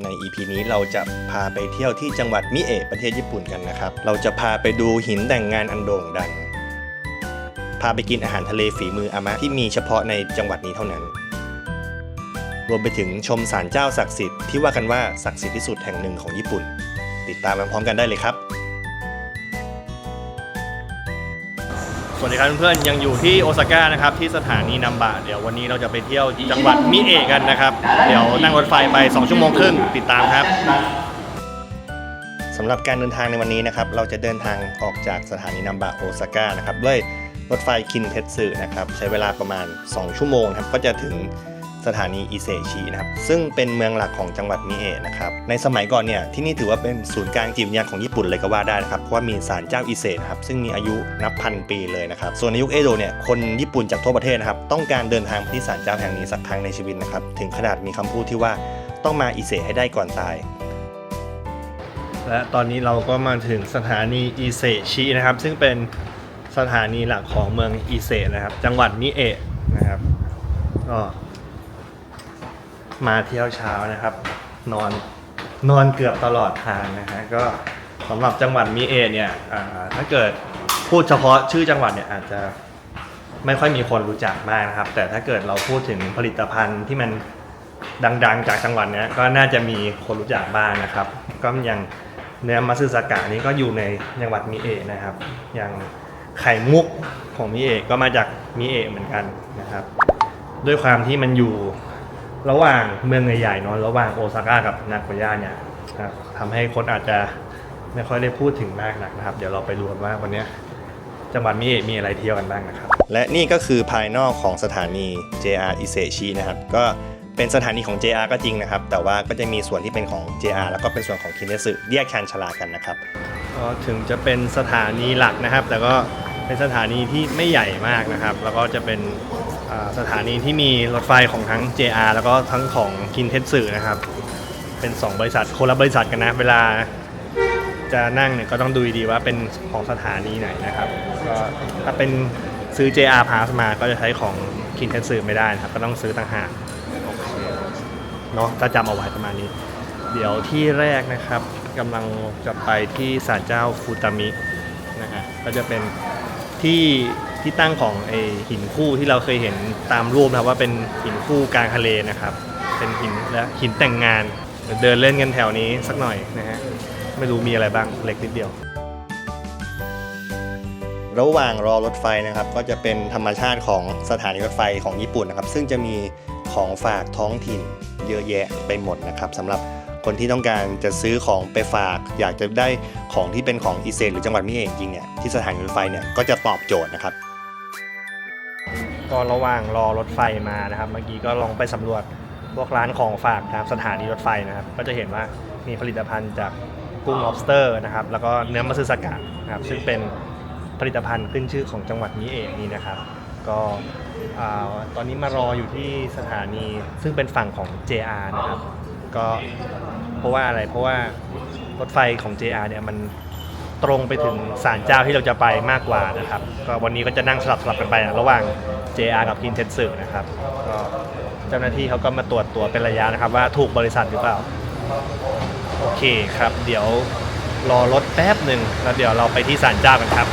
ใน EP นี้เราจะพาไปเที่ยวที่จังหวัดมิเอะประเทศญี่ปุ่นกันนะครับ เราจะพาไปดูหินแต่งงานอันโด่งดัง พาไปกินอาหารทะเลฝีมืออามะที่มีเฉพาะในจังหวัดนี้เท่านั้น รวมไปถึงชมศาลเจ้าศักดิ์สิทธิ์ที่ว่ากันว่าศักดิ์สิทธิ์ที่สุดแห่งหนึ่งของญี่ปุ่น ติดตามพร้อมกันได้เลยครับ วัสดีครับเพื่อนๆยังอยู่ที่โอซาก้านะครับที่สถานีนัมบะเดี๋ยววันนี้เราจะไปเที่ยวจังหวัดมิเอะกันนะครับ เดี๋ยวนั่งรถไฟไป 2 ชั่วโมงครึ่งติดตามครับสำหรับการเดินทางในวันนี้นะครับเราจะเดินทางออกจากสถานีนัมบะโอซาก้านะครับด้วยรถไฟคินเทสึนะครับใช้เวลาประมาณ 2 ชั่วโมงครับก็จะถึง สถานีอิเซชินะครับซึ่งเป็นเมืองหลักของจังหวัดมิเอะนะครับในสมัยก่อนเนี่ยที่นี่ถือว่าเป็นศูนย์กลางจิตวิญญาณของญี่ปุ่นเลยก็ว่าได้นะครับเพราะว่ามีศาลเจ้าอิเซนะครับซึ่งมีอายุนับพันปีเลยนะครับส่วนในยุคเอโดะเนี่ยคนญี่ปุ่นจากทั่วประเทศนะครับต้องการเดินทางไปที่ศาลเจ้าแห่งนี้สักครั้งในชีวิตนะครับถึงขนาดมีคำพูดที่ว่าต้องมาอิเซให้ได้ก่อนตายและตอนนี้เราก็มาถึงสถานีอิเซชินะครับ ซึ่งเป็นสถานีหลักของเมืองอิเซนะครับ จังหวัดมิเอะนะครับก็ มาเที่ยวเช้านะครับ นอนนอนเกือบตลอดทางนะฮะก็สำหรับจังหวัดมิเอเนี่ยถ้าเกิดพูดเฉพาะชื่อจังหวัดเนี่ยอาจจะไม่ค่อยมีคนรู้จักมากนะครับ แต่ถ้าเกิดเราพูดถึงผลิตภัณฑ์ที่มันดังๆ จากจังหวัดเนี้ยก็น่าจะมีคนรู้จักบ้างนะครับ ก็อย่างเนื้อมัตสึสากะนี่ก็อยู่ในจังหวัดมิเอนะครับ อย่างไข่มุกของมิเอก็มาจากมิเอเหมือนกันนะครับ ด้วยความที่มันอยู่ ระหว่างเมืองใหญ่ๆเนอะระหว่างโอซาก้ากับนาโกย่าเนี่ยนะครับทำให้คนอาจจะไม่ค่อยได้พูดถึงมากนักนะครับ เดี๋ยวเราไปดูกันว่าวันเนี้ยจังหวัดมิเอะมีอะไรเที่ยวกันบ้างนะครับ และนี่ก็คือภายนอกของสถานี JR อิเซชินะครับ ก็เป็นสถานีของ JR ก็จริงนะครับ แต่ว่าก็จะมีส่วนที่เป็นของ JR แล้วก็เป็นส่วนของคินเนสึแยกชานชาลากันนะครับก็ถึงจะเป็นสถานีหลักนะครับ แต่ก็เป็นสถานีที่ไม่ใหญ่มากนะครับ แล้วก็จะเป็นอ่า สถานีที่มีรถไฟของทั้ง JR แล้วก็ทั้งของคินเทสึนะครับ เป็น 2 บริษัทคนละบริษัทกันนะ เวลาจะนั่งเนี่ยก็ต้องดูดีว่าเป็นของสถานีไหนนะครับ ก็ถ้าเป็นซื้อ JR Pass มาก็จะใช้ของคินเทสึไม่ได้นะครับ ก็ต้องซื้อต่างหากเคเนาะก็จำเอาไว้ประมาณนี้ เดี๋ยวที่แรกนะครับกำลังจะไปที่ศาลเจ้าฟูตามินะฮะก็จะเป็นที่ ที่ตั้งของไอหินคู่ที่เราเคยเห็นตามรูปนะครับว่าเป็นหินคู่กลางทะเลนะครับ เป็นหินและหินแต่งงานเดินเล่นกันแถวนี้สักหน่อยนะฮะไม่รู้มีอะไรบ้างเล็กนิดเดียว ระหว่างรอรถไฟนะครับ ก็จะเป็นธรรมชาติของสถานีรถไฟของญี่ปุ่นนะครับ ซึ่งจะมีของฝากท้องถิ่นเยอะแยะไปหมดนะครับสำหรับคนที่ต้องการจะซื้อของไปฝาก อยากจะได้ของที่เป็นของอิเซนหรือจังหวัดมิเอะจริงเนี่ยที่สถานีรถไฟเนี่ยก็จะตอบโจทย์นะครับ ก็ระหว่างรอรถไฟมานะครับ เมื่อกี้ก็ลองไปสำรวจพวกร้านของฝากตามสถานีรถไฟนะครับ ก็จะเห็นว่ามีผลิตภัณฑ์จากกุ้ง lobster นะครับ แล้วก็เนื้อมัสึสกะนะครับ ซึ่งเป็นผลิตภัณฑ์ขึ้นชื่อของจังหวัดนี้เองนี่นะครับ ก็ตอนนี้มารออยู่ที่สถานีซึ่งเป็นฝั่งของ JR นะครับ ก็เพราะว่าอะไร เพราะว่ารถไฟของ JR เนี่ยมัน ตรงไปถึงศาลเจ้าที่เราจะไปมากกว่านะครับ ก็วันนี้ก็จะนั่งสลับสลับกันไปอะระหว่าง JR กับคินเทสึนะครับก็เจ้าหน้าที่เขาก็มาตรวจตัวเป็นระยะนะครับ ว่าถูกบริษัทหรือเปล่า โอเคครับ เดี๋ยวรอรถแป๊บหนึ่งแล้วเดี๋ยวเราไปที่ศาลเจ้ากันครับ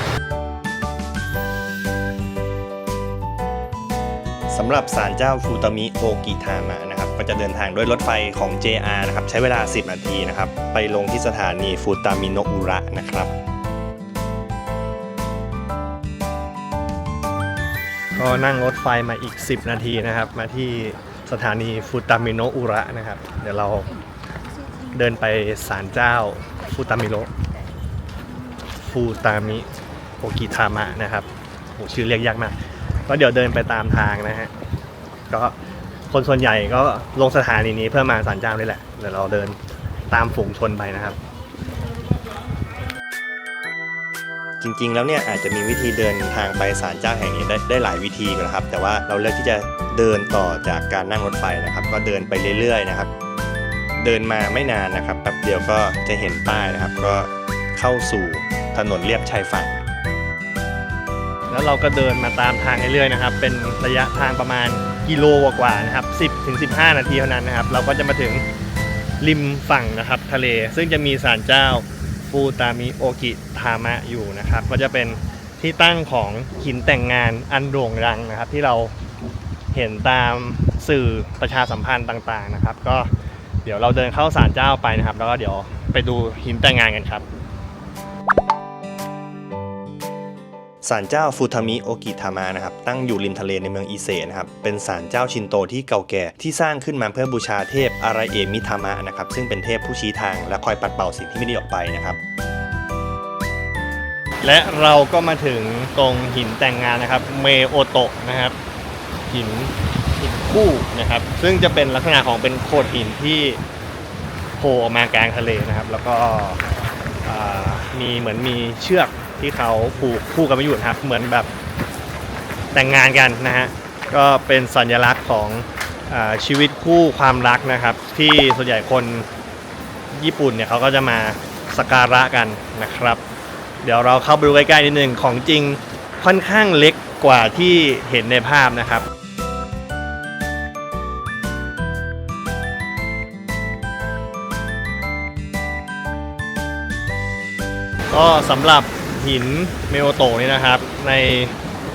สำหรับศาลเจ้าฟูตามิโอกิทามะ นะครับก็จะเดินทางด้วยรถไฟของ JR นะครับใช้เวลา 10 นาทีนะครับ ไปลงที่สถานีฟูตามิโนอุระนะครับ ก็นั่งรถไฟมาอีก 10 นาทีนะครับ มาที่สถานีฟูตามิโนอุระนะครับ เดี๋ยวเราเดินไปศาลเจ้าฟูตามิโนฟูตามิโอกิทามะนะครับโหชื่อเรียกยากมากก็เดี๋ยวเดินไปตามทางนะฮะก็ คนส่วนใหญ่ก็ลงสถานีนี้เพื่อมาศาลเจ้านี่แหละเดี๋ยวเราเดินตามฝูงชนไปนะครับ จริงๆ แล้วเนี่ยอาจจะมีวิธีเดินทางไปศาลเจ้าแห่งนี้ได้ได้หลายวิธีนะครับ แต่ว่าเราเลือกที่จะเดินต่อจากการนั่งรถไฟนะครับ ก็เดินไปเรื่อยๆนะครับ เดินมาไม่นานนะครับแป๊บเดียวก็จะเห็นป้ายนะครับ ก็เข้าสู่ถนนเลียบชายฝั่งแล้วเราก็เดินมาตามทางเรื่อยๆนะครับ เป็นระยะทางประมาณ กิโลกว่าๆนะครับ 10ถึง15 นาทีเท่านั้นนะครับ เราก็จะมาถึงริมฝั่งนะครับทะเล ซึ่งจะมีศาลเจ้าฟูตามิโอกิทามะอยู่นะครับ ก็จะเป็นที่ตั้งของหินแต่งงานอันโด่งดังนะครับ ที่เราเห็นตามสื่อประชาสัมพันธ์ต่างๆนะครับ ก็เดี๋ยวเราเดินเข้าศาลเจ้าไปนะครับ แล้วก็เดี๋ยวไปดูหินแต่งงานกันครับ ศาลเจ้าฟูทามิโอกิทามะนะครับตั้งอยู่ริมทะเลในเมืองอิเซนะครับเป็นศาลเจ้าชินโตที่เก่าแก่ที่สร้างขึ้นมาเพื่อบูชาเทพอาราเอมิทามะนะครับซึ่งเป็นเทพผู้ชี้ทางและคอยปัดเป่าสิ่งที่ไม่ดีออกไปนะครับ และเราก็มาถึงตรงหินแต่งงานนะครับเมโอโตะนะครับหินหินคู่นะครับ ซึ่งจะเป็นลักษณะของเป็นโขดหินที่โผล่ออกมากลางทะเลนะครับ แล้วก็มีเหมือนมีเชือก ที่เขาผูกคู่กันไว้อยู่นะครับเหมือนแบบแต่งงานกันนะฮะก็เป็นสัญลักษณ์ของอชีวิตคู่ความรักนะครับ ที่ส่วนใหญ่คนญี่ปุ่นเนี่ยเขาก็จะมาสักการะกันนะครับ เดี๋ยวเราเข้าไปดูใกล้ๆนิดนึงของจริงค่อนข้างเล็กกว่าที่เห็นในภาพนะครับก็สำหรับ หินเมโอโตนี่นะครับ ใน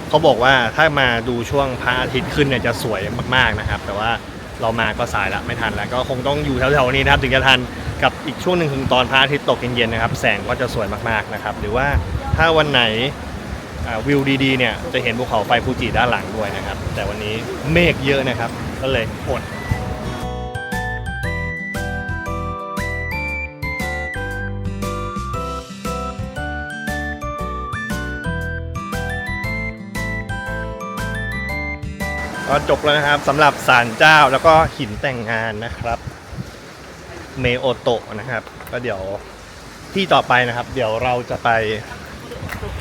เขาบอกว่าถ้ามาดูช่วงพระอาทิตย์ขึ้นเนี่ยจะสวยมากๆนะครับ แต่ว่าเรามาก็สายละไม่ทันแล้ว ก็คงต้องอยู่แถวๆนี้นะครับถึงจะทันกับอีกช่วงหนึ่งคือตอนพระอาทิตย์ตกเย็นๆนะครับ แสงก็จะสวยมากๆนะครับ หรือว่าถ้าวันไหนวิวดีๆเนี่ยจะเห็นภูเขาไฟฟูจิด้านหลังด้วยนะครับ แต่วันนี้เมฆเยอะนะครับ ก็เลยอด ก็จบแล้วนะครับสำหรับศาลเจ้าแล้วก็หินแต่งงานนะครับ เมโอโตะนะครับ ก็เดี๋ยวที่ต่อไปนะครับ เดี๋ยวเราจะไป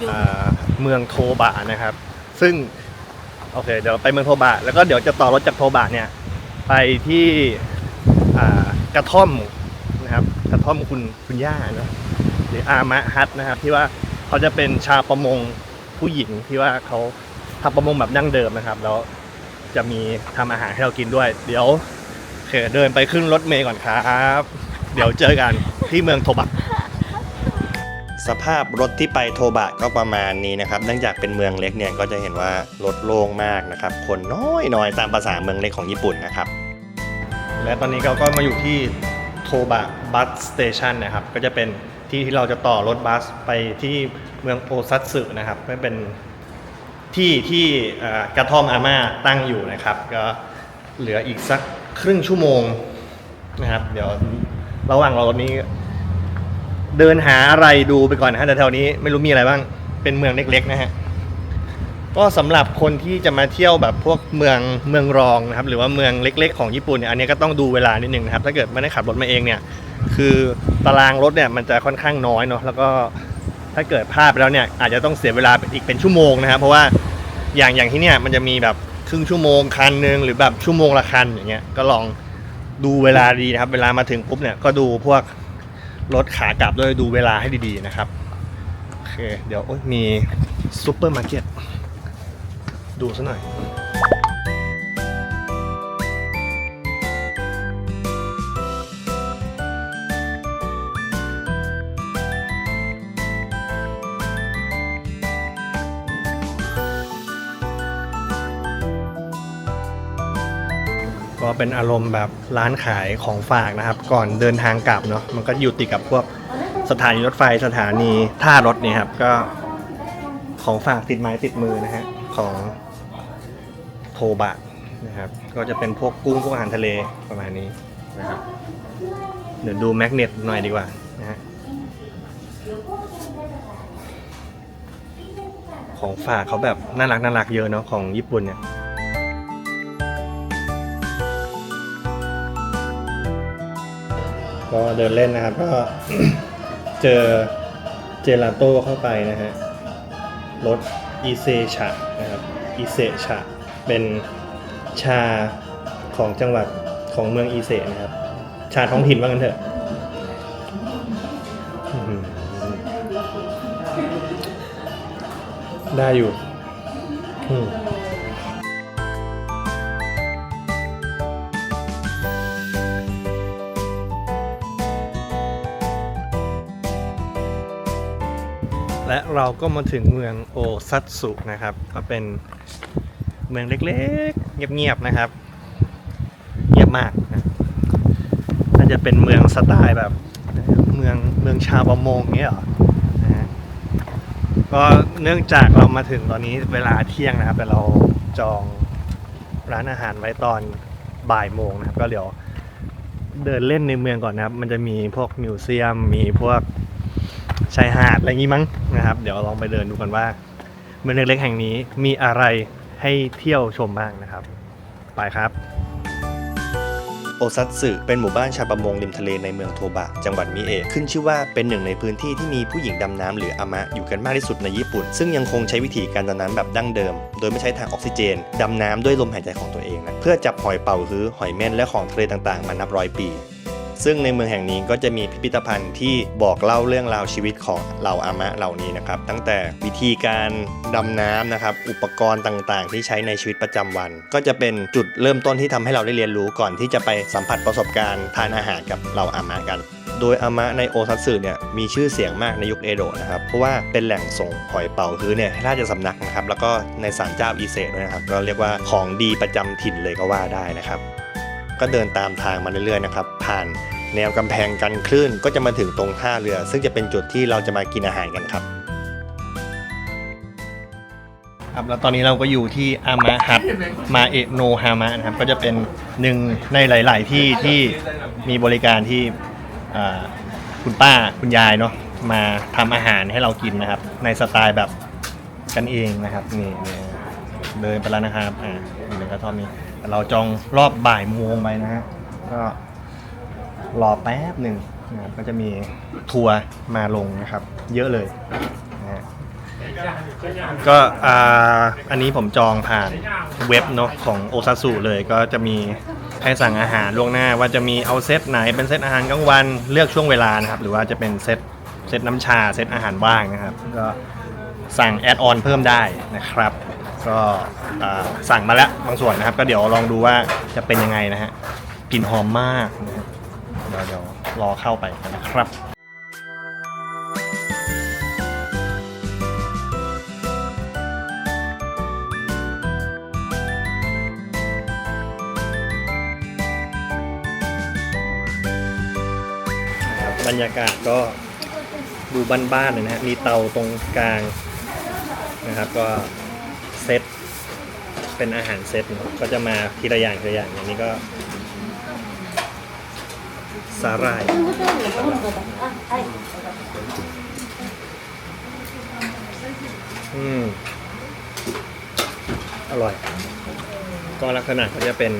อ่าเมืองโทบะนะครับ ซึ่งโอเคเดี๋ยวไปเมืองโทบะแล้วก็เดี๋ยวจะต่อรถจากโทบะเนี่ยไปที่อ่ากระท่อมนะครับกระท่อมคุณคุณย่าเนอะหรืออามะฮัทนะครับ ที่ว่าเขาจะเป็นชาวประมงผู้หญิงที่ว่าเขาทำประมงแบบดั้งเดิมนะครับ แล้ว จะมีทำอาหารให้เรากินด้วย เดี๋ยวโอเคเดินไปขึ้นรถเมย์ก่อนครับ เดี๋ยวเจอกันที่เมืองโทบะสภาพรถที่ไปโทบะก็ประมาณนี้นะครับเนื่องจากเป็นเมืองเล็กเนี่ยก็จะเห็นว่ารถโล่งมากนะครับ คนน้อยน้อยๆตามภาษาเมืองเล็กของญี่ปุ่นนะครับ และตอนนี้เราก็มาอยู่ที่โทบะบัสสเตชันนะครับ ก็จะเป็นที่ที่เราจะต่อรถบัสไปที่เมืองโอซัตสึนะครับก็เป็น ที่ที่กระท่อมอาม่าตั้งอยู่นะครับ ก็เหลืออีกสักครึ่งชั่วโมงนะครับ เดี๋ยวระหว่างรอรถนี้ เดินหาอะไรดูไปก่อนนะฮะแต่แถวนี้ไม่รู้มีอะไรบ้างเป็นเมืองเล็กๆนะฮะก็สำหรับคนที่จะมาเที่ยวแบบพวกเมืองเมืองรองนะครับ หรือว่าเมืองเล็ก ๆ ของญี่ปุ่นเนี่ยอันนี้ก็ต้องดูเวลานิดนึงนะครับ ถ้าเกิดไม่ได้ขับรถมาเองเนี่ย คือตารางรถเนี่ยมันจะค่อนข้างน้อยเนาะแล้วก็ ถ้าเกิดพลาดไปแล้วเนี่ยอาจจะต้องเสียเวลาอีกเป็นชั่วโมงนะครับ เพราะว่าอย่างอย่างที่เนี่ยมันจะมีแบบครึ่งชั่วโมงคันหนึ่งหรือแบบชั่วโมงละคันอย่างเงี้ยก็ลองดูเวลาดีนะครับ เวลามาถึงปุ๊บเนี่ยก็ดูพวกรถขากลับด้วยดูเวลาให้ดีๆนะครับโอเคเดี๋ยวมีซูเปอร์มาร์เก็ตดูซะหน่อย เป็นอารมณ์แบบร้านขายของฝากนะครับ ก่อนเดินทางกลับเนาะมันก็อยู่ติดกับพวกสถานีรถไฟสถานีท่ารถเนี่ยครับก็ของฝากติดไม้ติดมือนะฮะของโทบะนะครับ ก็จะเป็นพวกกุ้งพวกอาหารทะเลประมาณนี้นะครับเดี๋ยวดูแมกเนตหน่อยดีกว่านะฮะของฝากเขาแบบน่ารักน่ารักเยอะเนาะของญี่ปุ่นเนี่ย ก็เดินเล่นนะครับ ก็เจอเจลาโต้เข้าไปนะฮะรสอีเซชะนะครับอีเซชะเป็นชาของจังหวัดของเมืองอีเซนะครับ ชาท้องถิ่นว่ากันเถอะได้อยู่ และเราก็มาถึงเมืองโอซัตสุนะครับก็เป็นเมืองเล็กๆ เงียบๆนะครับ เงียบมากนะน่าจะเป็นเมืองสไตล์แบบ เมืองเมืองชาวประมงเงี้ยหรอนะฮะก็เนื่องจากเรามาถึงตอนนี้เวลาเที่ยงนะครับ แต่เราจองร้านอาหารไว้ตอนบ่ายโมงนะครับ ก็เดี๋ยวเดินเล่นในเมืองก่อนนะครับ มันจะมีพวกมิวเซียม มีพวก ชายหาดอะไรงี้มั้งนะครับ เดี๋ยวลองไปเดินดูกันว่า เมืองเล็กๆแห่งนี้มีอะไรให้เที่ยวชมบ้างนะครับ ไปครับ โอซัตสึเป็นหมู่บ้านชาวประมงริมทะเลในเมืองโทบะ จังหวัดมิเอะขึ้นชื่อว่าเป็นหนึ่งในพื้นที่ที่มีผู้หญิงดำน้ำหรืออามะอยู่กันมากที่สุดในญี่ปุ่น ซึ่งยังคงใช้วิธีการดำน้ำแบบดั้งเดิม โดยไม่ใช้ทางออกซิเจน ดำน้ำด้วยลมหายใจของตัวเองนะเพื่อจับหอยเป่าฮื้อหอยเม่นและของทะเลต่างๆ มานับร้อยปี ซึ่งในเมืองแห่งนี้ก็จะมีพิพิธภัณฑ์ที่บอกเล่าเรื่องราวชีวิตของเหล่าอามะเหล่านี้นะครับ ตั้งแต่วิธีการดำน้ำนะครับ อุปกรณ์ต่างๆ ที่ใช้ในชีวิตประจำวัน ก็จะเป็นจุดเริ่มต้นที่ทำให้เราได้เรียนรู้ก่อนที่จะไปสัมผัสประสบการณ์ทานอาหารกับเหล่าอามะกันโดยอามะในโอซัตสึเนี่ยมีชื่อเสียงมากในยุคเอโดะนะครับ เพราะว่าเป็นแหล่งส่งหอยเป๋าฮื้อเนี่ยราชสำนักนะครับ แล้วก็ในศาลเจ้าอีเซด้วยนะครับ ก็เรียกว่าของดีประจำถิ่นเลยก็ว่าได้นะครับ ก็เดินตามทางมาเรื่อยๆนะครับ ผ่านแนวกำแพงกันคลื่นก็จะมาถึงตรงท่าเรือ ซึ่งจะเป็นจุดที่เราจะมากินอาหารกันครับครับแล้วตอนนี้เราก็อยู่ที่อามาฮัตมาเอโนฮามะนะครับ ก็จะเป็นหนึ่งในหลาย ๆ ที่ที่มีบริการที่คุณป้าคุณยายเนาะมาทำอาหารให้เรากินนะครับ ในสไตล์แบบกันเองนะครับ นี่เดินไปแล้วนะครับอ่าอยู่ในกระท่อมนี้ เราจองรอบบ่ายโมงไปนะฮะก็รอแป๊บหนึ่งนะครับก็จะมีทัวร์มาลงนะครับ เยอะเลยนะฮะก็อ่าอันนี้ผมจองผ่านเว็บเนาะของโอซาสุเลยก็จะมีให้สั่งอาหารล่วงหน้าว่าจะมีเอาเซตไหนเป็นเซตอาหารกลางวันเลือกช่วงเวลานะครับ หรือว่าจะเป็นเซตเซตน้ำชาเซตอาหารว่างนะครับ ก็สั่งแอดออนเพิ่มได้นะครับ ก็สั่งมาแล้วบางส่วนนะครับ ก็เดี๋ยวลองดูว่าจะเป็นยังไงนะฮะกลิ่นหอมมากนะฮะเดี๋ยวเดี๋ยวรอเข้าไปนะครับบรรยากาศก็ดูบ้านๆเลยนะฮะ มีเตาตรงกลางนะครับก็ เป็นอาหารเซตเนาะก็จะมาทีละอย่างทีละอย่างอย่างนี้ก็ สาหร่าย อืม อร่อย ก็ลักษณะก็จะเป็น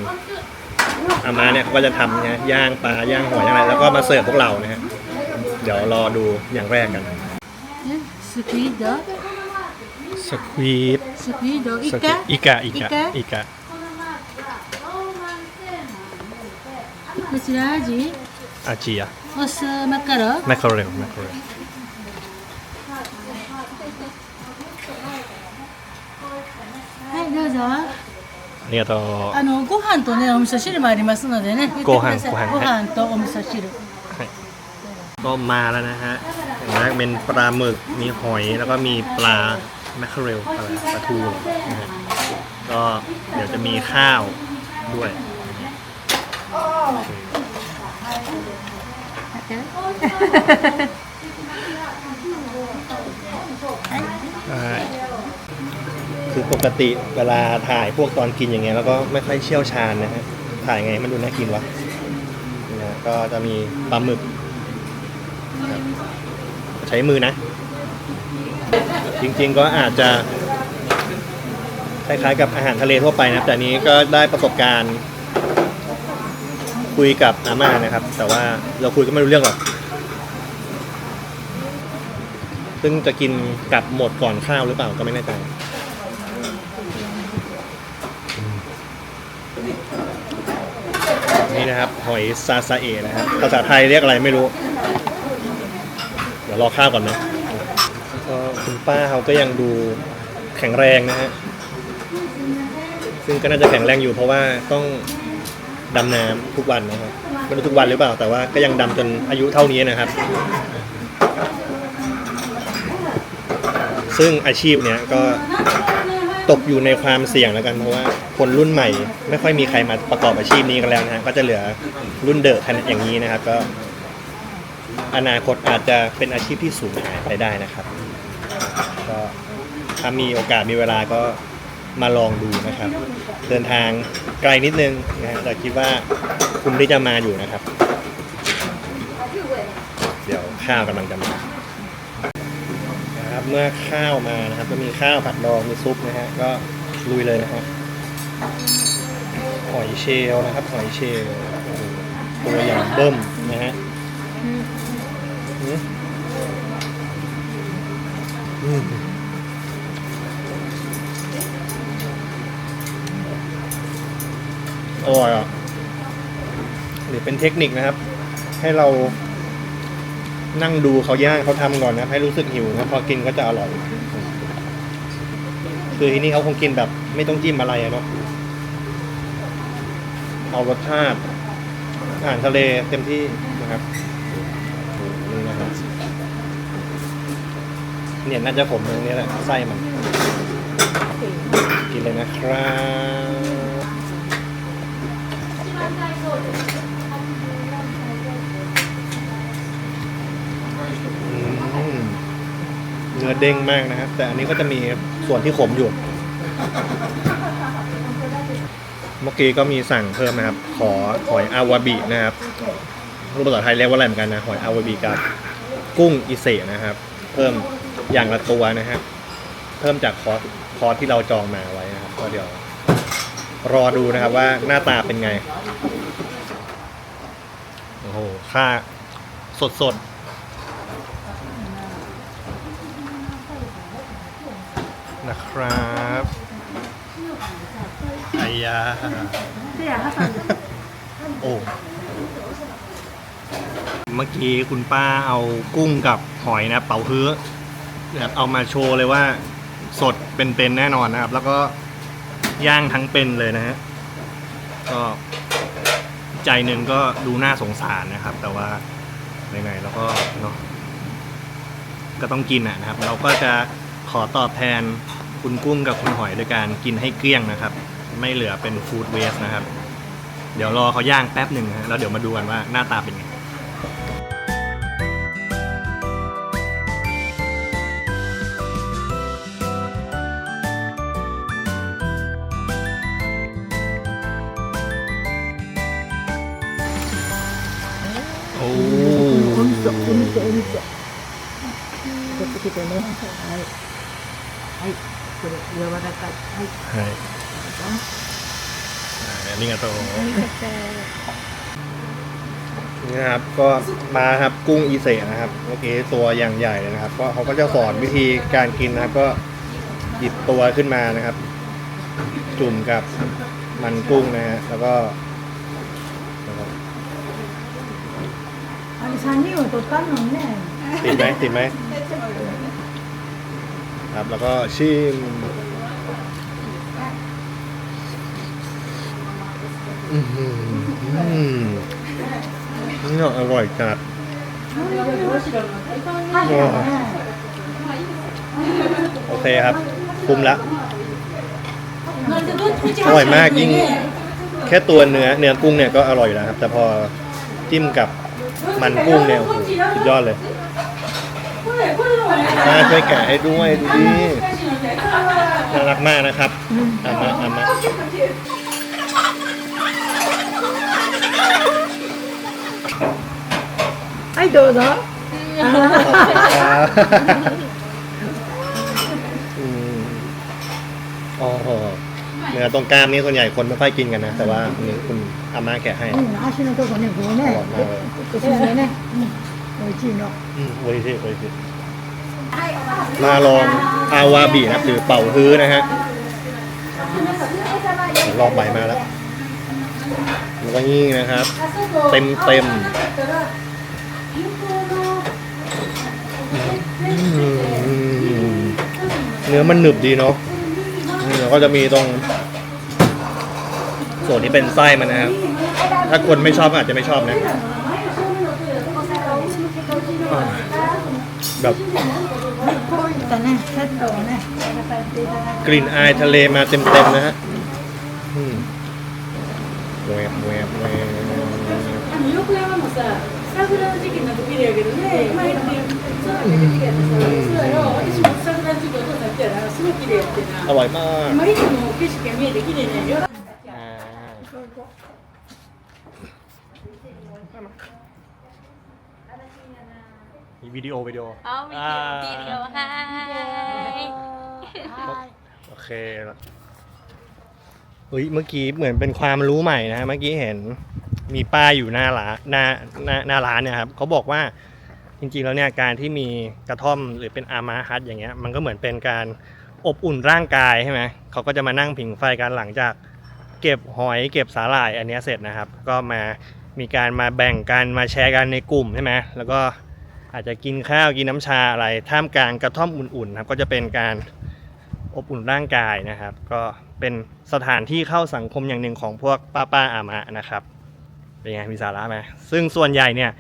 อามาเนี่ยก็จะทำนะย่างปลาย่างหอยอะไร แล้วก็มาเสิร์ฟพวกเรานะฮะ เดี๋ยวรอดูอย่างแรกกันสุดยอด สควีด スクイドイ สควี カ ดอิกะอิกะอิกะ こちらアジ อาเจีย オスマカロ แมคเคอเรลแมคเคอเรล はいどうぞ นี่ก็ あのご飯とねお味噌汁もありますのでね言ってご飯くださいご飯ご飯とお味噌汁 ก็มาแล้วนะฮะอย่างแรกเป็นปลาหมึกมีหอยแล้วก็มีปลา แมคเคอเรลอะไรปลาทูนะฮะก็เดี๋ยวจะมีข้าวด้วยใช่คือปกติเวลาถ่ายพวกตอนกินอย่างเงี้ยแล้วก็ไม่ค่อยเชี่ยวชาญนะฮะถ่ายไงให้มันดูน่ากินวะนี่นะก็จะมีปลาหมึกนะครับใช้มือนะ จริง ๆ ก็อาจจะคล้ายๆกับอาหารทะเลทั่วไปนะครับ แต่นี้ก็ได้ประสบการณ์คุยกับอาม่านะครับ แต่ว่าเราคุยก็ไม่รู้เรื่องหรอก ซึ่งจะกินกับหมดก่อนข้าวหรือเปล่าก็ไม่แน่ใจนี่นะครับ หอยซาซาเอะนะครับ ภาษาไทยเรียกอะไรไม่รู้ เดี๋ยวรอข้าวก่อนนะ คุณป้าเขาก็ยังดูแข็งแรงนะฮะ ซึ่งก็น่าจะแข็งแรงอยู่เพราะว่าต้องดำน้ำทุกวันนะครับไม่รู้ทุกวันหรือเปล่า แต่ว่าก็ยังดำจนอายุเท่านี้นะครับ ซึ่งอาชีพเนี้ยก็ตกอยู่ในความเสี่ยงแล้วกันเพราะว่าคนรุ่นใหม่ ไม่ค่อยมีใครมาประกอบอาชีพนี้กันแล้วนะฮะก็จะเหลือรุ่นเดอะขนาดอย่างนี้นะครับ ก็อนาคตอาจจะเป็นอาชีพที่สูญหายไปได้นะครับ ก็ถ้ามีโอกาสมีเวลาก็มาลองดูนะครับ เดินทางไกลนิดนึงนะฮะแต่คิดว่าคุ้มที่จะมาอยู่นะครับ เดี๋ยวข้าวกำลังจะมานะครับเมื่อข้าวมานะครับก็มีข้าวผัดดองมีซุปนะฮะก็ลุยเลยนะฮะหอยเชลล์นะครับหอยเชลล์ตัวอย่างเบิ่มนะฮะอืมอืม อร่อยอะหรือเป็นเทคนิคนะครับ ให้เรานั่งดูเขาย่างเขาทำก่อนนะให้รู้สึกหิวนะพอกินก็จะอร่อย คือที่นี่เขาคงกินแบบ ไม่ต้องจิ้มอะไรอะเนาะเอารสชาติอาหารทะเลเต็มที่นะครับนี่นะครับเนี่ยน่าจะผมตรงนี้แหละไส้มัน กินเลยนะครับอืมเนื้อเด้งมากนะครับ แต่อันนี้ก็จะมีส่วนที่ขมอยู่ เมื่อกี้ก็มีสั่งเพิ่มนะครับ ขอหอยอาวาบินะครับรูปภาษาไทยเรียกว่าอะไรเหมือนกันนะหอยอาวาบิกับกุ้งอิเซนะครับ เพิ่มอย่างละตัวนะฮะเพิ่มจากคอร์สคอร์สที่เราจองมาไว้นะครับ ก็เดี๋ยว รอดูนะครับว่าหน้าตาเป็นไง โอ้โหค่าสดสดๆ นะครับไอ้ยาโอ้เมื่อกี้คุณป้าเอากุ้งกับหอยนะ เป๋าฮื้อแบบเอามาโชว์เลยว่า สดเป็นๆแน่นอนนะครับ แล้วก็ย่างทั้งเป็นเลยนะฮะก็ใจหนึ่งก็ดูน่าสงสารนะครับ แต่ว่ายังไงเราก็เนาะก็ต้องกินอะนะครับ เราก็จะ ขอตอบแทนคุณกุ้งกับคุณหอยโดยการกินให้เกลี้ยงนะครับ ไม่เหลือเป็นฟู้ดเวสนะครับ เดี๋ยวรอเขาย่างแป๊บหนึ่งฮะแล้วเดี๋ยวมาดูกันว่าหน้าตาเป็นไงโอ้โหคุณจะคุณจะคุณจะไปกินเลย はい。これ柔らかい。はい。 ใช่อันนี้ก็โตนี่นะครับ ก็มาครับกุ้งอีเสะนะครับเมื่อกี้ตัวอย่างใหญ่เลยนะครับ ก็เขาก็จะสอนวิธีการกินนะครับ ก็หยิบตัวขึ้นมานะครับ จุ่มกับมันกุ้งนะฮะแล้วก็แล้วก็ あれ三人を取ったのね。 ติดไหมติดไหม ครับ แล้วก็ชิมอือหือนี่อร่อยจัดโอเคครับ คุ้มละอร่อยมากยิ่ง แค่ตัวเนื้อเนื้อกุ้งเนี่ยก็อร่อยอยู่แล้วครับ แต่พอจิ้มกับมันกุ้งเนี่ยโอ้โหสุดยอดเลย มาช่วยแกะให้ด้วยดูดิน่ารักมากนะครับอามาอามา はい、どうぞ。 อืมอ๋อเนื้อตรงกล้ามนี่ส่วนใหญ่คนไม่ค่อยกินกันนะ แต่ว่านี่คุณอาม่าแกะให้ うん、足のとこね、こうね。あなるほどこっちでね。うん。美味しいの。 อืมโอ้ยสิโอ้ยสิ มาลองอาวาบินะครับหรือเป่าฮื้อนะฮะลองใบมาแล้วแล้วก็นี่นะครับ เต็มเต็มเนื้อมันหนึบดีเนาะแล้วก็จะมีตรง ส่วนที่เป็นไส้มันนะครับ ถ้าคนไม่ชอบก็อาจจะไม่ชอบนะแบบ たねセットをねやらさせていただいて กลิ่นอายทะเลมาเต็มๆนะฮะอืมแวบแวบแวบ あの横山もさ桜の時期になって綺麗やけどね今行ってそうだけ綺麗やったさそうやろ私も桜の時期お父さん来たらすごい綺麗やって อ な ร่อยมาก 今いつも景色が見えて綺麗なんよ วิดีโอวิดีโอเอาวิดีโอวิดีโอให้โอเคแล้วเฮ้ยเมื่อกี้เหมือนเป็นความรู้ใหม่นะฮะเมื่อกี้เห็นมีป้ายอยู่หน้าร้านหน้าหน้าหน้าร้านเนี่ยครับเขาบอกว่าจริงๆแล้วเนี่ยการที่มีกระท่อมหรือเป็นอามาฮัทอย่างเงี้ยมันก็เหมือนเป็นการอบอุ่นร่างกายใช่ไหมเขาก็จะมานั่งผิงไฟกันหลังจากเก็บหอยเก็บสาหร่ายอันเนี้ยเสร็จนะครับ ก็มามีการมาแบ่งกันมาแชร์กันในกลุ่มใช่ไหมแล้วก็ อาจจะกินข้าวกินน้ำชาอะไรท่ามกลางกระท่อมอุ่นๆนะครับก็จะเป็นการอบอุ่นร่างกายนะครับ ก็เป็นสถานที่เข้าสังคมอย่างหนึ่งของพวกป้าป้าๆอามะนะครับเป็นไงมีสาระไหมซึ่งส่วนใหญ่เนี่ย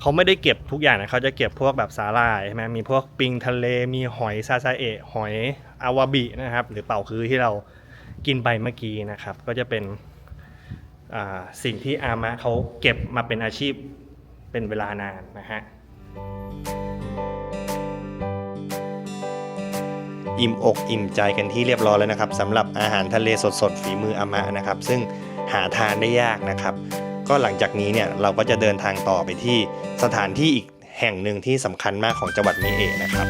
เขาไม่ได้เก็บทุกอย่างนะเขาจะเก็บพวกแบบสาหร่ายใช่ไหมมีพวกปิงทะเลมีหอยซาซาเอะหอยอาวาบินะครับ หรือเป่าคือที่เรากินไปเมื่อกี้นะครับ ก็จะเป็นสิ่งที่อามะเขาเก็บมาเป็นอาชีพ เป็นเวลานานนะฮะอิ่มอกอิ่มใจกันที่เรียบร้อยแล้วนะครับสำหรับอาหารทะเลสดๆ ฝีมืออามะนะครับ ซึ่งหาทานได้ยากนะครับ ก็หลังจากนี้เนี่ยเราก็จะเดินทางต่อไปที่สถานที่อีกแห่งหนึ่งที่สำคัญมากของจังหวัดมิเอะนะครับ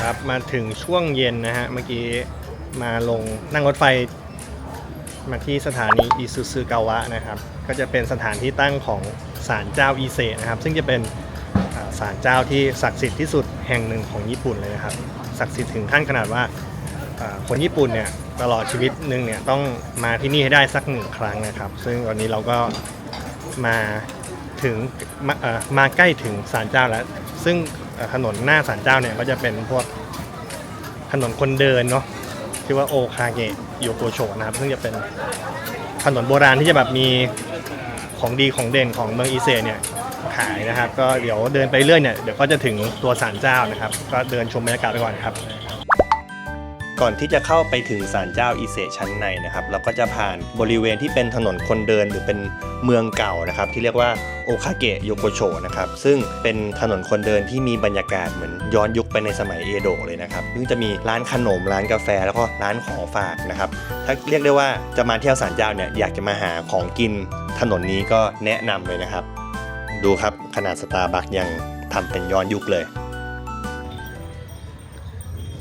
ครับมาถึงช่วงเย็นนะฮะเมื่อกี้มาลงนั่งรถไฟ มาที่สถานีอิซุซึกาวะนะครับ ก็จะเป็นสถานที่ตั้งของศาลเจ้าอิเซะนะครับ ซึ่งจะเป็นศาลเจ้าที่ศักดิ์สิทธิ์ที่สุดแห่งหนึ่งของญี่ปุ่นเลยนะครับ ศักดิ์สิทธิ์ถึงขั้นขนาดว่าคนญี่ปุ่นเนี่ยตลอดชีวิตหนึ่งเนี่ยต้องมาที่นี่ให้ได้สักหนึ่งครั้งนะครับ ซึ่งวันนี้เราก็มาถึงมามาใกล้ถึงศาลเจ้าแล้ว ซึ่งถนนหน้าศาลเจ้าเนี่ยก็จะเป็นพวกถนนคนเดินเนาะ ชื่อว่าโอคาเกะโยโกโชนะครับ ซึ่งจะเป็นถนนโบราณที่จะแบบมีของดีของเด่นของเมืองอิเซเนี่ยขายนะครับ ก็เดี๋ยวเดินไปเรื่อยเนี่ยเดี๋ยวก็จะถึงตัวศาลเจ้านะครับ ก็เดินชมบรรยากาศไปก่อนครับ ก่อนที่จะเข้าไปถึงศาลเจ้าอิเซชั้นในนะครับเราก็จะผ่านบริเวณที่เป็นถนนคนเดินหรือเป็นเมืองเก่านะครับ ที่เรียกว่าโอคาเกะโยโกโชนะครับซึ่งเป็นถนนคนเดินที่มีบรรยากาศเหมือนย้อนยุคไปในสมัยเอโดะเลยนะครับซึ่งจะมีร้านขนมร้านกาแฟแล้วก็ร้านของฝากนะครับถ้าเรียกได้ว่าจะมาเที่ยวศาลเจ้าเนี่ยอยากจะมาหาของกินถนนนี้ก็แนะนำเลยนะครับ ดูครับขนาดสตาร์บัคยังทำเป็นย้อนยุคเลย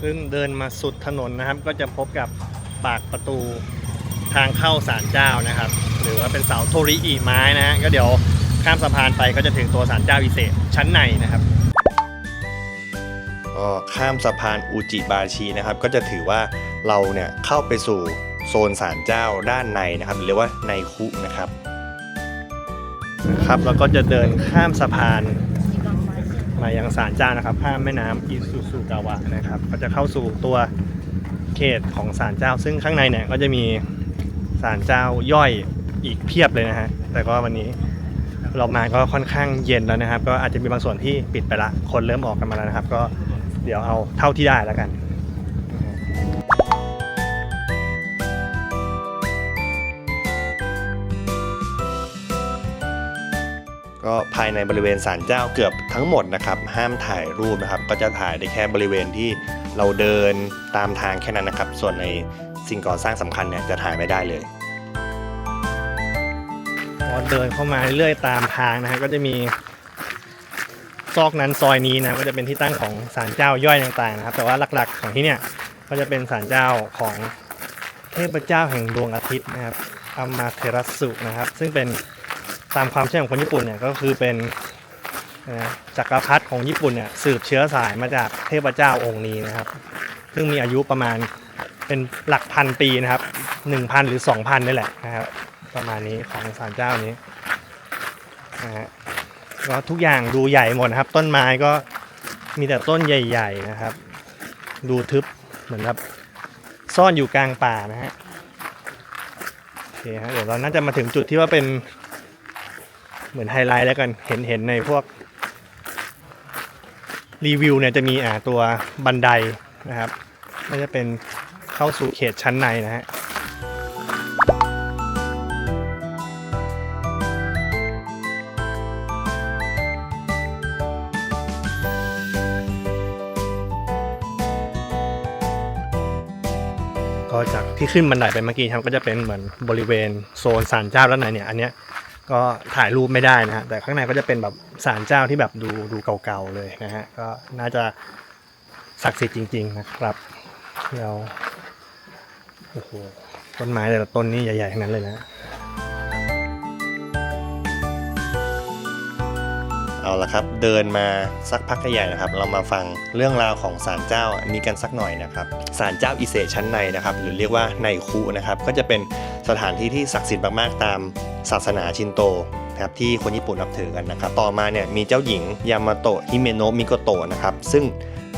ซึ่งเดินมาสุดถนนนะครับ ก็จะพบกับปากประตูทางเข้าศาลเจ้านะครับ หรือว่าเป็นเสาโทริอิไม้นะฮะก็เดี๋ยวข้ามสะพานไปก็จะถึงตัวศาลเจ้าอิเศษชั้นในนะครับก็ข้ามสะพานอุจิบาชินะครับ ก็จะถือว่าเราเนี่ยเข้าไปสู่โซนศาลเจ้าด้านในนะครับหรือว่าในคุนะครับครับแล้วก็จะเดินข้ามสะพาน มายังศาลเจ้านะครับข้ามแม่น้ำอิซุซุกาวะนะครับ ก็จะเข้าสู่ตัวเขตของศาลเจ้า ซึ่งข้างในเนี่ยก็จะมีศาลเจ้าย่อยอีกเพียบเลยนะฮะแต่ก็วันนี้เรามาก็ค่อนข้างเย็นแล้วนะครับ ก็อาจจะมีบางส่วนที่ปิดไปละ คนเริ่มออกกันมาแล้วนะครับ ก็เดี๋ยวเอาเท่าที่ได้แล้วกัน ก็ภายในบริเวณศาลเจ้าเกือบทั้งหมดนะครับ ห้ามถ่ายรูปนะครับ ก็จะถ่ายได้แค่บริเวณที่เราเดินตามทางแค่นั้นนะครับ ส่วนในสิ่งก่อสร้างสำคัญเนี่ยจะถ่ายไม่ได้เลยพอเดินเข้ามาเรื่อยตามทางนะฮะก็จะมีซอกนั้นซอยนี้นะก็จะเป็นที่ตั้งของศาลเจ้าย่อยต่างๆนะครับ แต่ว่าหลักๆของที่เนี่ยก็จะเป็นศาลเจ้าของเทพเจ้าแห่งดวงอาทิตย์นะครับอามาเทรัสสุนะครับ ซึ่งเป็น ตามความเชื่อของคนญี่ปุ่นเนี่ยก็คือเป็นจักรพรรดิของญี่ปุ่นเนี่ยสืบเชื้อสายมาจากเทพเจ้าองค์นี้นะครับ ซึ่งมีอายุประมาณเป็นหลักพันปีนะครับหนึ่งพันหรือสองพันนี่แหละนะครับประมาณนี้ของศาลเจ้านี้นะฮะก็ทุกอย่างดูใหญ่หมดนะครับ ต้นไม้ก็มีแต่ต้นใหญ่ ๆนะครับ ดูทึบเหมือนแบบซ่อนอยู่กลางป่านะฮะโอเคฮะเดี๋ยวเราน่าจะมาถึงจุดที่ว่าเป็น เหมือนไฮไลท์แล้วกันเห็นเห็นในพวกรีวิวเนี่ยจะมีอ่าตัวบันไดนะครับก็จะเป็นเข้าสู่เขตชั้นในนะฮะก็จากที่ขึ้นบันไดไปเมื่อกี้ครับก็จะเป็นเหมือนบริเวณโซนศาลเจ้าด้านในเนี่ยอันเนี้ย ก็ถ่ายรูปไม่ได้นะฮะแต่ข้างในก็จะเป็นแบบศาลเจ้าที่แบบดูดูเก่าๆเลยนะฮะก็น่าจะศักดิ์สิทธิ์จริง ๆ นะครับเราโอ้โหต้นไม้แต่ละต้นนี่ใหญ่ๆทั้งนั้นเลยนะเอาละครับเดินมาสักพักใหญ่นะครับ เรามาฟังเรื่องราวของศาลเจ้าอันนี้กันสักหน่อยนะครับศาลเจ้าอิเซชั้นในนะครับ หรือเรียกว่าไนคุนะครับ ก็จะเป็นสถานที่ที่ศักดิ์สิทธิ์มากๆตาม ศาสนาชินโตนะครับที่คนญี่ปุ่นนับถือกันนะครับ ต่อมาเนี่ยมีเจ้าหญิงยามาโตะฮิเมโนะมิโกโตะนะครับ ซึ่ง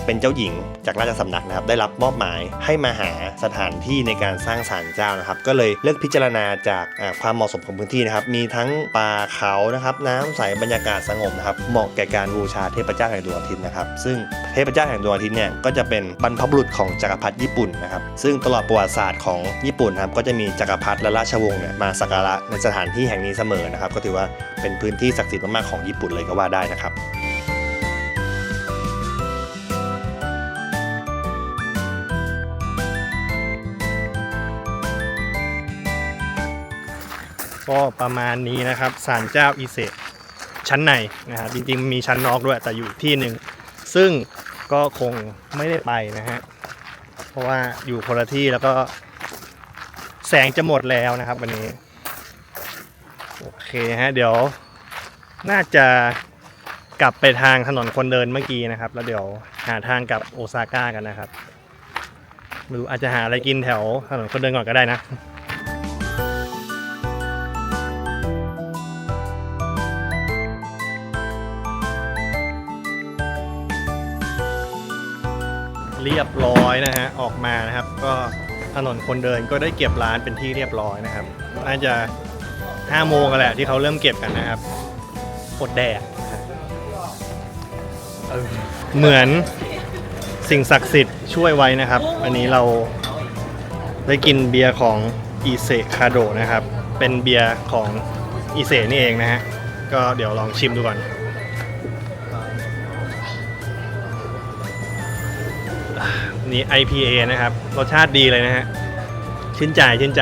เป็นเจ้าหญิงจากราชสำนักนะครับได้รับมอบหมายให้มาหาสถานที่ในการสร้างศาลเจ้านะครับ ก็เลยเลือกพิจารณาจากความเหมาะสมของพื้นที่นะครับ มีทั้งป่าเขานะครับน้ำใสบรรยากาศสงบนะครับเหมาะแก่การบูชาเทพเจ้าแห่งดวงอาทิตย์นะครับ ซึ่งเทพเจ้าแห่งดวงอาทิตย์เนี่ยก็จะเป็นบรรพบุรุษของจักรพรรดิญี่ปุ่นนะครับซึ่งตลอดประวัติศาสตร์ของญี่ปุ่นนะครับก็จะมีจักรพรรดิและราชวงศ์เนี่ยมาสักการะในสถานที่แห่งนี้เสมอนะครับก็ถือว่าเป็นพื้นที่ศักดิ์สิทธิ์มากๆของญี่ปุ่นเลยก็ว่าได้นะครับ ก็ประมาณนี้นะครับศาลเจ้าอิเซชั้นในนะครับจริงๆมีชั้นนอกด้วยแต่อยู่ที่หนึ่งซึ่งก็คงไม่ได้ไปนะฮะเพราะว่าอยู่คนละที่แล้วก็แสงจะหมดแล้วนะครับวันนี้ โอเคฮะเดี๋ยวน่าจะกลับไปทางถนนคนเดินเมื่อกี้นะครับ แล้วเดี๋ยวหาทางกลับโอซาก้ากันนะครับไม่รู้อาจจะหาอะไรกินแถวถนนคนเดินก่อนก็ได้นะ ยบร้อยนะฮะออกมานะครับ ก็ถนนคนเดินก็ได้เก็บร้านเป็นที่เรียบร้อยนะครับ น่าจะ5โมงกันแหละที่เขาเริ่มเก็บกันนะครับอดแดดเออเหมือนสิ่งศักดิ์สิทธิ์ช่วยไว้นะครับ อันนี้เราได้กินเบียร์ของอีเซคาโดนะครับ เป็นเบียร์ของอีเซนี่เองนะฮะ ก็เดี๋ยวลองชิมดูก่อน นี่ IPA นะครับ รสชาติดีเลยนะฮะ ชื่นใจ ชื่นใจ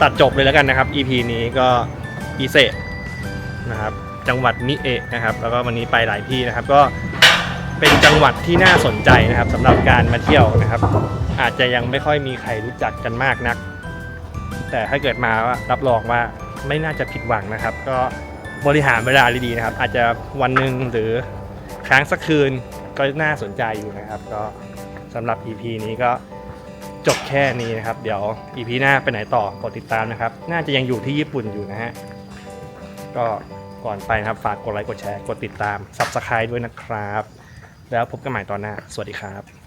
ตัดจบเลยแล้วกันนะครับ EP นี้ก็อีเซนะครับ จังหวัดมิเอะนะครับ แล้วก็วันนี้ไปหลายที่นะครับ ก็เป็นจังหวัดที่น่าสนใจนะครับสำหรับการมาเที่ยวนะครับ อาจจะยังไม่ค่อยมีใครรู้จักกันมากนัก แต่ถ้าเกิดมาว่ารับรองว่าไม่น่าจะผิดหวังนะครับ ก็บริหารเวลาดีๆนะครับ อาจจะวันหนึ่งหรือค้างสักคืน ก็น่าสนใจอยู่นะครับ ก็สำหรับ EP นี้ก็จบแค่นี้นะครับ เดี๋ยว EP หน้าไปไหนต่อกดติดตามนะครับ น่าจะยังอยู่ที่ญี่ปุ่นอยู่นะฮะ ก็ก่อนไปนะครับฝากกดไลค์กดแชร์กดติดตาม Subscribe ด้วยนะครับ แล้วพบกันใหม่ตอนหน้า สวัสดีครับ